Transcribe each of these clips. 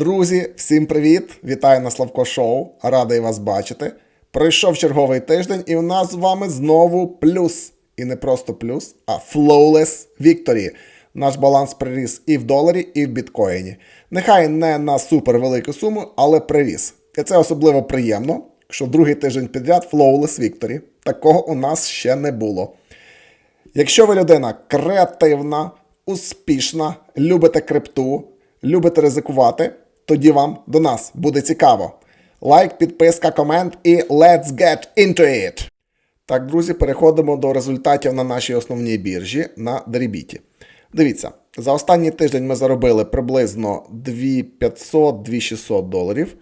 Друзі, всім привіт! Вітаю на Славко Шоу. Радий вас бачити. Пройшов черговий тиждень, і у нас з вами знову плюс. І не просто плюс, а flawless victory. Наш баланс приріс і в доларі, і в біткоїні. Нехай не на супер велику суму, але приріс. І це особливо приємно, що другий тиждень підряд flawless victory. Такого у нас ще не було. Якщо ви людина креативна, успішна, любите крипту, любите ризикувати, тоді вам до нас буде цікаво. Лайк, підписка, комент і let's get into it! Так, друзі, переходимо до результатів на нашій основній біржі на Дерібіті. Дивіться, за останній тиждень ми заробили приблизно 2500-2600 доларів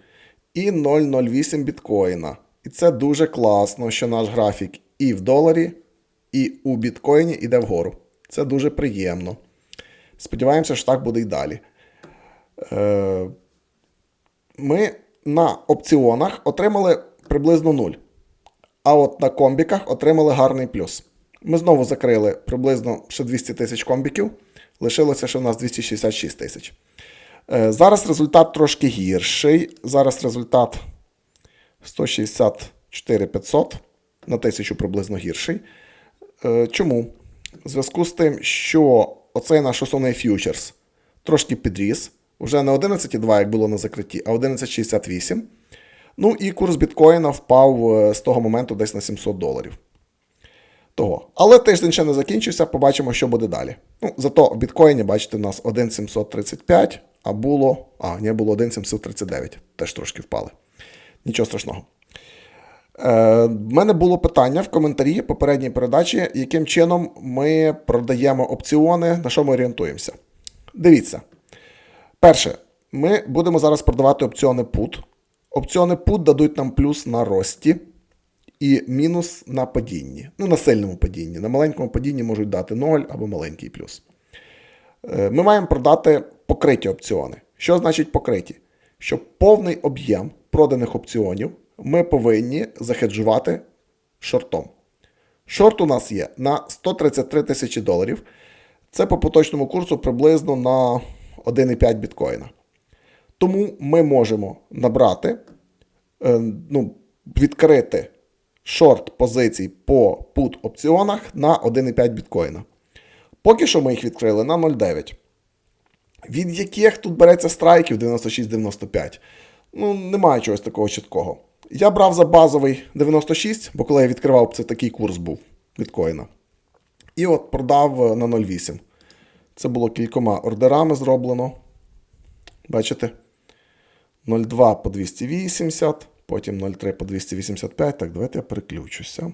і 0,08 біткоїна. І це дуже класно, що наш графік і в доларі, і у біткоїні йде вгору. Це дуже приємно. Сподіваємося, що так буде і далі. Е, Ми на опціонах отримали приблизно 0. А от на комбіках отримали гарний плюс. Ми знову закрили приблизно ще 200 тисяч комбіків. Лишилося ще у нас 266 тисяч. Е, Зараз результат трошки гірший. Зараз результат 164 500 на тисячу приблизно гірший. Е, Чому? В зв'язку з тим, що оцей наш основний фьючерс трошки підріс. Вже не 11,2, як було на закритті, а 11,68. Ну і курс біткоїна впав е, з того моменту десь на 700 доларів. Того. Але тиждень ще не закінчився, побачимо, що буде далі. Ну, зато в біткоїні, бачите, у нас 1,735, а було. А, не було 1,739. Теж трошки впали. Нічого страшного. Е, в мене було питання в коментарі попередньої передачі, яким чином ми продаємо опціони, на що ми орієнтуємося. Дивіться. Перше, ми будемо зараз продавати опціони PUT. Опціони PUT дадуть нам плюс на рості і мінус на падінні. Ну, на сильному падінні. На маленькому падінні можуть дати 0 або маленький плюс. Е, Ми маємо продати покриті опціони. Що значить покриті? Що повний об'єм проданих опціонів ми повинні захеджувати шортом. Шорт у нас є на 133 тисячі доларів. Це по поточному курсу приблизно на 1,5 біткоїна. Тому ми можемо набрати, е, ну, відкрити шорт позицій по put опціонах на 1,5 біткоїна. Поки що ми їх відкрили на 0,9. Від яких тут береться страйків 96-95. Ну, немає чогось такого чіткого. Я брав за базовий 96, бо коли я відкривав, це такий курс був біткоїна. І от продав е, на 0,8. Це було кількома ордерами зроблено. Бачите? 0,2 по 280, потім 0,3 по 285. Так, давайте я переключуся.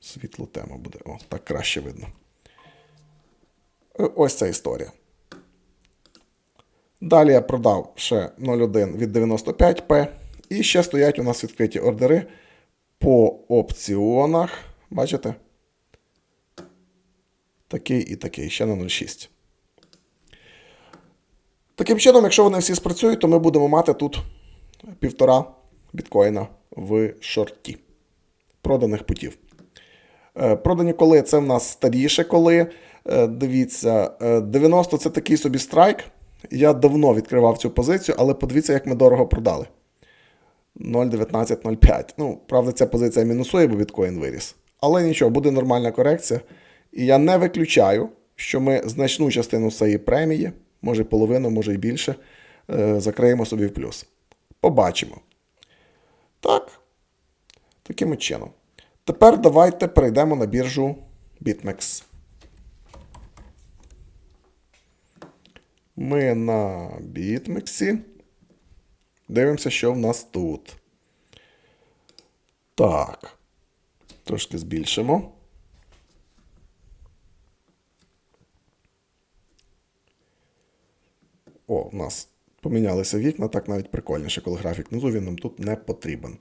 Світло тема буде. О, так краще видно. Ось ця історія. Далі я продав ще 0,1 від 95P. І ще стоять у нас відкриті ордери по опціонах. Бачите? Такий і такий, ще на 0,6. Таким чином, якщо вони всі спрацюють, то ми будемо мати тут півтора біткоїна в шорті проданих путів. Е, Продані коли це в нас старіше коли. Е, Дивіться, е, 90 це такий собі страйк. Я давно відкривав цю позицію, але подивіться, як ми дорого продали. 0,1905. Ну, правда, ця позиція мінусує, бо біткоін виріс. Але нічого, буде нормальна корекція. І я не виключаю, що ми значну частину цієї премії, може половину, може і більше, е, закриємо собі в плюс. Побачимо. Так. Таким чином. Тепер давайте перейдемо на біржу BitMEX. Ми на BitMEX. Дивимося, що в нас тут. Так. Трошки збільшимо. О, у нас помінялися вікна, так навіть прикольніше, коли графік внизу, він нам тут не потрібен.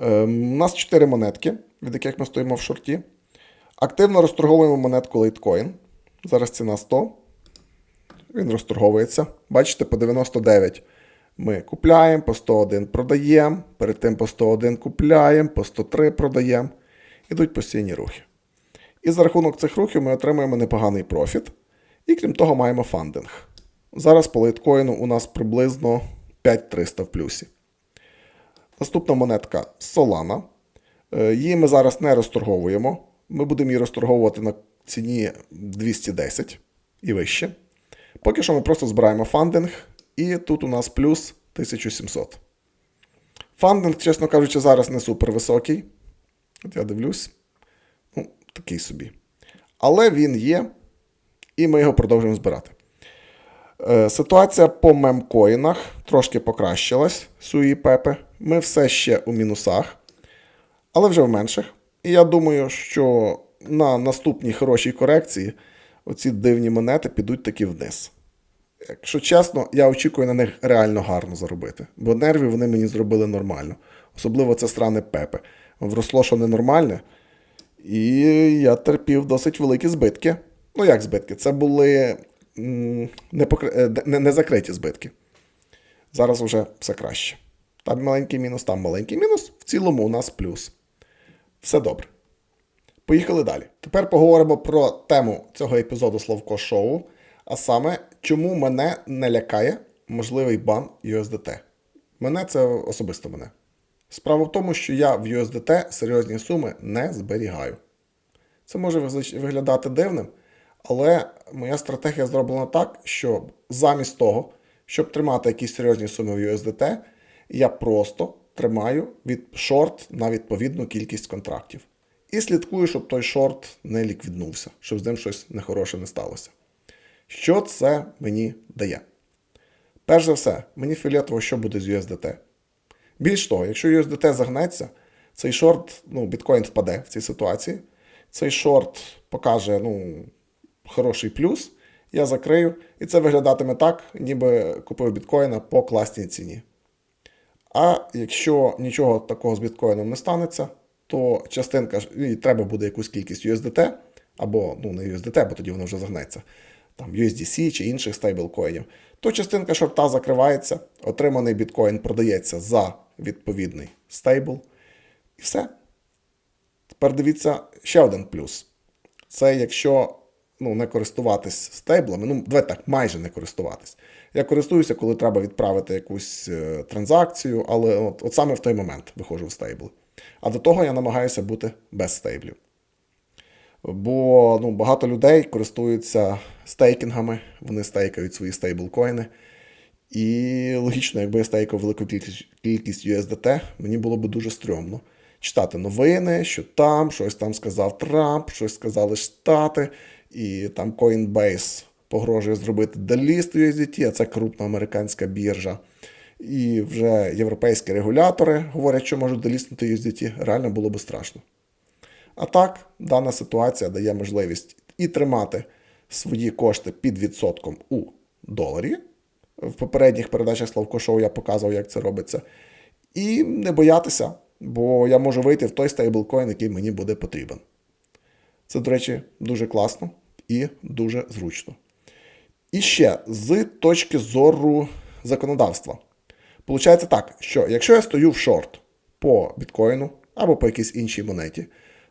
Ем, у нас 4 монетки, від яких ми стоїмо в шорті. Активно розторговуємо монетку Litecoin. Зараз ціна 100. Він розторговується. Бачите, по 99 ми купляємо, по 101 продаємо, перед тим по 101 купляємо, по 103 продаємо. Ідуть постійні рухи. І за рахунок цих рухів ми отримуємо непоганий профіт. І крім того, маємо фандинг. Зараз по лайткоїну у нас приблизно 5300 в плюсі. Наступна монетка Solana. Е, Її ми зараз не розторговуємо. Ми будемо її розторговувати на ціні 210 і вище. Поки що ми просто збираємо фандинг, і тут у нас плюс 1700. Фандинг, чесно кажучи, зараз не супер високий. От я дивлюсь. Ну, такий собі. Але він є, і ми його продовжуємо збирати. Е, Ситуація по мемкоїнах трошки покращилась Суї Пепе. Ми все ще у мінусах, але вже в менших. І я думаю, що на наступній хорошій корекції оці дивні монети підуть таки вниз. Якщо чесно, я очікую на них реально гарно заробити, бо нервів вони мені зробили нормально. Особливо це страни Пепе. Вросло, що ненормальне, і я терпів досить великі збитки. Ну, як збитки? Це були не, покри... е, не, не закриті збитки. Зараз вже все краще. Там маленький мінус, там маленький мінус. В цілому у нас плюс. Все добре. Поїхали далі. Тепер поговоримо про тему цього епізоду Славко Шоу, а саме, чому мене не лякає можливий бан USDT. Мене це особисто мене. Справа в тому, що я в USDT серйозні суми не зберігаю. Це може виглядати дивним, але моя стратегія зроблена так, що замість того, щоб тримати якісь серйозні суми в USDT, я просто тримаю від шорт на відповідну кількість контрактів. І слідкую, щоб той шорт не ліквіднувся, щоб з ним щось нехороше не сталося. Що це мені дає? Перш за все, мені фіолетово, що буде з USDT. Більш того, якщо USDT загнеться, цей шорт, ну, біткоін впаде в цій ситуації. Цей шорт покаже ну, хороший плюс, я закрию, і це виглядатиме так, ніби купив біткоїна по класній ціні. А якщо нічого такого з біткоїном не станеться, то частинка і треба буде якусь кількість USDT, або ну не USDT, бо тоді воно вже загнеться, там USDC чи інших стейблкоїнів, то частинка шорта закривається, отриманий біткоін продається за відповідний стейбл, і все. Тепер дивіться ще один плюс. Це якщо ну, не користуватись стейблами, ну, давайте так, майже не користуватись. Я користуюся, коли треба відправити якусь е, транзакцію, але от, от саме в той момент виходжу в стейбли. А до того я намагаюся бути без стейблів. Бо ну, багато людей користуються стейкінгами, вони стейкають свої стейблкоїни. І логічно, якби я стейкав велику кількість, кількість USDT, мені було б дуже стрьомно читати новини, що там щось там сказав Трамп, щось сказали Штати, і там Coinbase погрожує зробити деліст USDT, а це крупна американська біржа. І вже європейські регулятори говорять, що можуть деліснути USDT. Реально було би страшно. А так, дана ситуація дає можливість і тримати свої кошти під відсотком у доларі. В попередніх передачах Славко Шоу я показував, як це робиться. І не боятися, бо я можу вийти в той стейблкоін, який мені буде потрібен. Це, до речі, дуже класно і дуже зручно. І ще з точки зору законодавства. Получається так, що якщо я стою в шорт по біткоїну або по якійсь іншій монеті,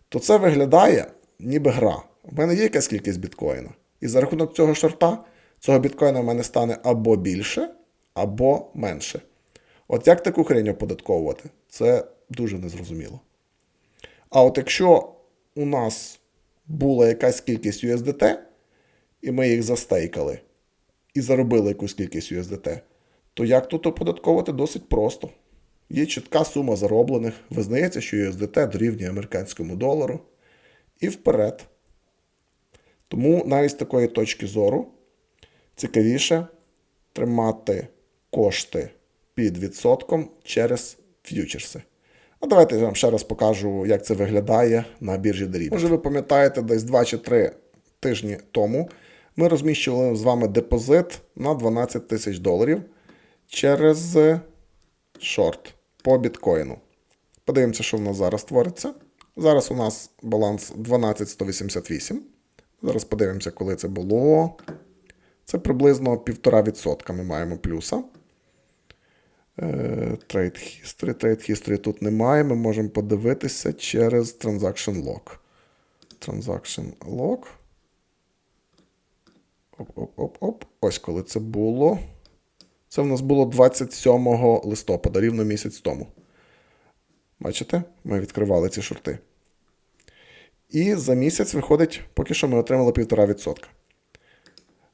то це виглядає ніби гра. У мене є якась кількість біткоїна. І за рахунок цього шорта, цього біткоїна в мене стане або більше, або менше. От як таку хрень оподатковувати, це дуже незрозуміло. А от якщо у нас була якась кількість USDT, і ми їх застейкали, і заробили якусь кількість USDT, то як тут оподатковувати досить просто. Є чітка сума зароблених, визнається, що USDT дорівнює американському долару, і вперед. Тому навіть з такої точки зору цікавіше тримати кошти під відсотком через ф'ючерси. А давайте я вам ще раз покажу, як це виглядає на біржі Deribit. Може, ви пам'ятаєте, десь 2 чи 3 тижні тому ми розміщували з вами депозит на 12 тисяч доларів через шорт по біткоїну. Подивимося, що в нас зараз твориться. Зараз у нас баланс 12188. Зараз подивимося, коли це було. Це приблизно 1,5% ми маємо плюса. Е, Trade History. Trade History тут немає. Ми можемо подивитися через Transaction Log. Transaction Log. Оп-оп-оп-оп. Ось коли це було. Це в нас було 27 листопада, рівно місяць тому. Бачите? Ми відкривали ці шорти. І за місяць виходить, поки що ми отримали 1,5%.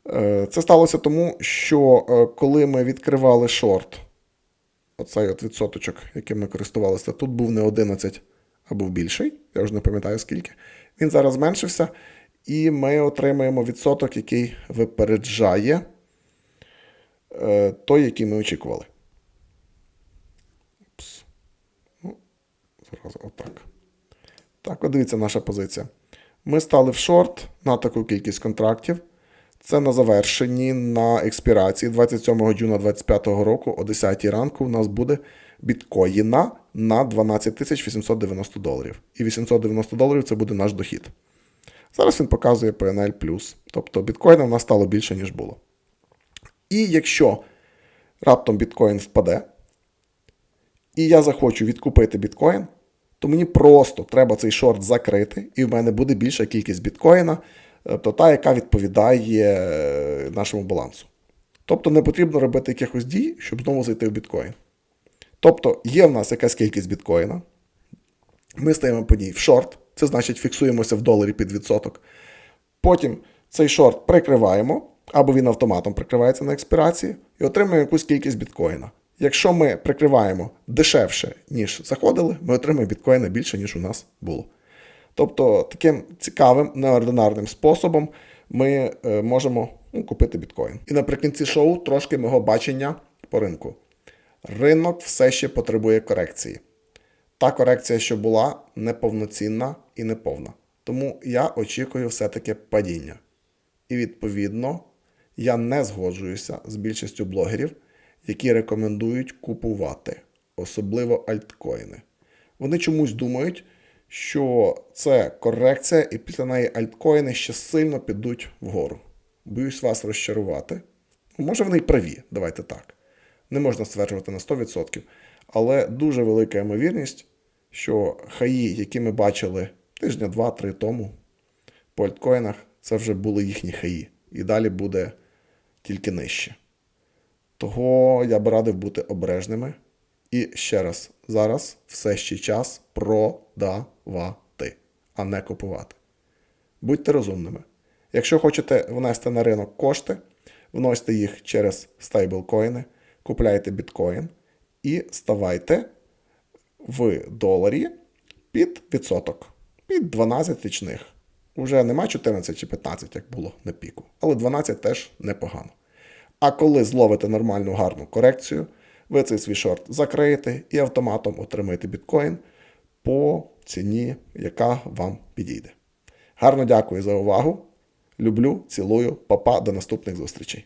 Е, Це сталося тому, що е, коли ми відкривали шорт, оцей от відсоточок, яким ми користувалися, тут був не 11, а був більший. Я вже не пам'ятаю скільки. Він зараз зменшився, і ми отримаємо відсоток, який випереджає е, той, який ми очікували. Упс. Ну, зразу отак. Так, от дивіться наша позиція. Ми стали в шорт на таку кількість контрактів. Це на завершенні на експірації 27 джуна 2025 року о 10 ранку у нас буде біткоїна на 12 890 доларів. І 890 доларів це буде наш дохід. Зараз він показує PNL+. Тобто біткоїна в нас стало більше, ніж було. І якщо раптом біткоін впаде, і я захочу відкупити біткоін, то мені просто треба цей шорт закрити, і в мене буде більша кількість біткоїна, тобто та, яка відповідає е, нашому балансу. Тобто не потрібно робити якихось дій, щоб знову зайти в біткоін. Тобто є в нас якась кількість біткоїна, ми стаємо по ній в шорт, це значить фіксуємося в доларі під відсоток. Потім цей шорт прикриваємо, або він автоматом прикривається на експірації, і отримуємо якусь кількість біткоїна. Якщо ми прикриваємо дешевше, ніж заходили, ми отримаємо біткоїна більше, ніж у нас було. Тобто таким цікавим, неординарним способом ми е, можемо ну, купити біткоін. І наприкінці шоу трошки мого бачення по ринку. Ринок все ще потребує корекції. Та корекція, що була, неповноцінна і неповна. Тому я очікую все-таки падіння. І відповідно я не згоджуюся з більшістю блогерів, які рекомендують купувати, особливо альткоїни. Вони чомусь думають, що це корекція, і після неї альткоїни ще сильно підуть вгору. Боюсь вас розчарувати. Ну, Може, вони й праві, давайте так. Не можна стверджувати на 100%, але дуже велика ймовірність, що хаї, які ми бачили тижня два-три тому по альткоїнах, це вже були їхні хаї. І далі буде тільки нижче. Того я би радив бути обережними. І ще раз, зараз все ще час продавати, а не купувати. Будьте розумними. Якщо хочете внести на ринок кошти, вносьте їх через стейблкоїни, купляйте біткоін і ставайте в доларі під відсоток, під 12 річних. Уже нема 14 чи 15, як було на піку, але 12 теж непогано. А коли зловите нормальну гарну корекцію, ви цей свій шорт закриєте і автоматом отримаєте біткоін по ціні, яка вам підійде. Гарно дякую за увагу. Люблю, цілую, папа, до наступних зустрічей.